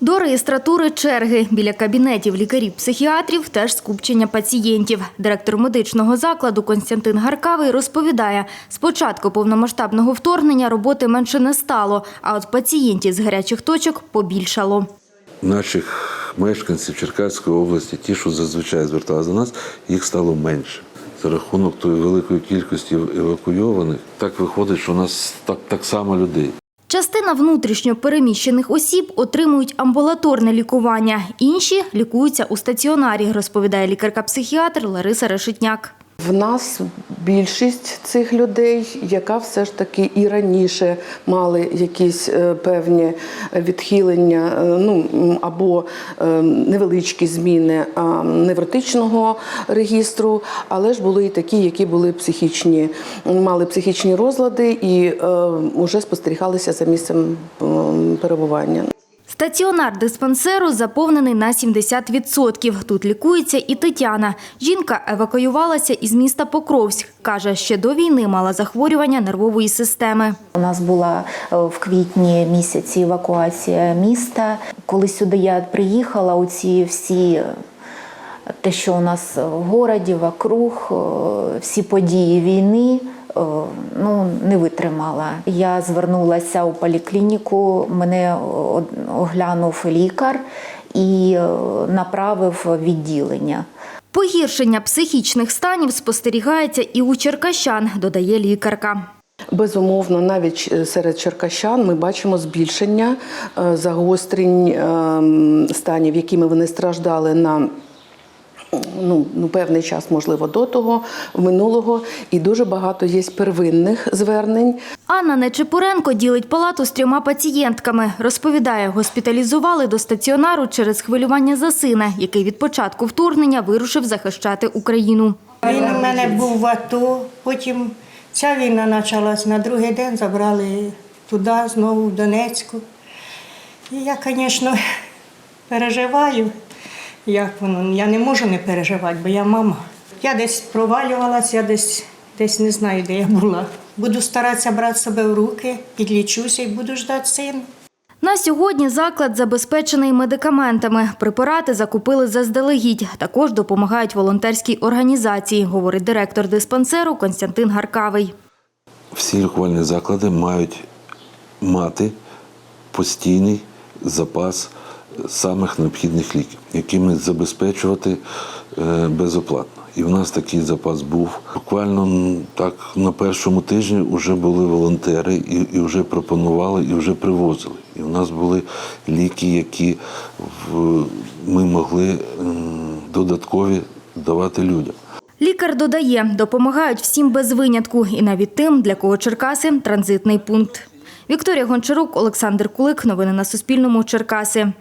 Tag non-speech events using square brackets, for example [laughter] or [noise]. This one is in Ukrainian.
До реєстратури черги біля кабінетів лікарів-психіатрів теж скупчення пацієнтів. Директор медичного закладу Константин Гаркавий розповідає, з початку повномасштабного вторгнення роботи менше не стало, а от пацієнтів з гарячих точок побільшало. Наших мешканців Черкаської області, ті, що зазвичай зверталися до нас, їх стало менше. За рахунок тої великої кількості евакуйованих, так виходить, що у нас так, так само людей. Частина внутрішньо переміщених осіб отримують амбулаторне лікування, інші лікуються у стаціонарі, розповідає лікарка-психіатр Лариса Решетняк. В нас більшість цих людей, яка все ж таки і раніше мали якісь е, певні відхилення, е, ну або е, невеличкі зміни невротичного регістру, але ж були і такі, які були психічні, мали психічні розлади і вже спостерігалися за місцем перебування. Стаціонар диспансеру заповнений на 70%. Тут лікується і Тетяна. Жінка евакуювалася із міста Покровськ. Каже, ще до війни мала захворювання нервової системи. У нас була е, в квітні місяці евакуація міста. Коли сюди я приїхала, оці всі е, те, що у нас в городі, вокруг, е, всі події війни. Е, Ну, не витримала. Я звернулася у поліклініку, мене оглянув лікар і е, направив в відділення. Погіршення психічних станів спостерігається і у черкащан, додає лікарка. Безумовно, навіть е, серед черкащан ми бачимо збільшення загострень е, станів, якими вони страждали на ну, ну, певний час, можливо, до того, минулого, і дуже багато є первинних звернень. Анна Нечепуренко ділить палату з трьома пацієнтками. Розповідає, госпіталізували до стаціонару через хвилювання за сина, який від початку вторгнення вирушив захищати Україну. Він у мене був в АТО, потім ця війна почалась, на другий день забрали туди, знову в Донецьку. І я, звісно, [laughs] переживаю, як воно. Я не можу не переживати, бо я мама. Я десь провалювалася, я десь, десь не знаю, де я була. Буду старатися брати себе в руки, підлічуся і буду ждати сина. На сьогодні заклад забезпечений медикаментами. Препарати закупили заздалегідь. Також допомагають волонтерській організації, говорить директор диспансеру Константин Гаркавий. Всі лікувальні заклади мають мати постійний запас самих необхідних ліків, якими забезпечувати е, безоплатно. І в нас такий запас був. Буквально так на першому тижні вже були волонтери і, і вже пропонували, і вже привозили. І в нас були ліки, які в, ми могли додаткові давати людям. Лікар додає, допомагають всім без винятку і навіть тим, для кого Черкаси – транзитний пункт. Вікторія Гончарук, Олександр Кулик. Новини на Суспільному. Черкаси.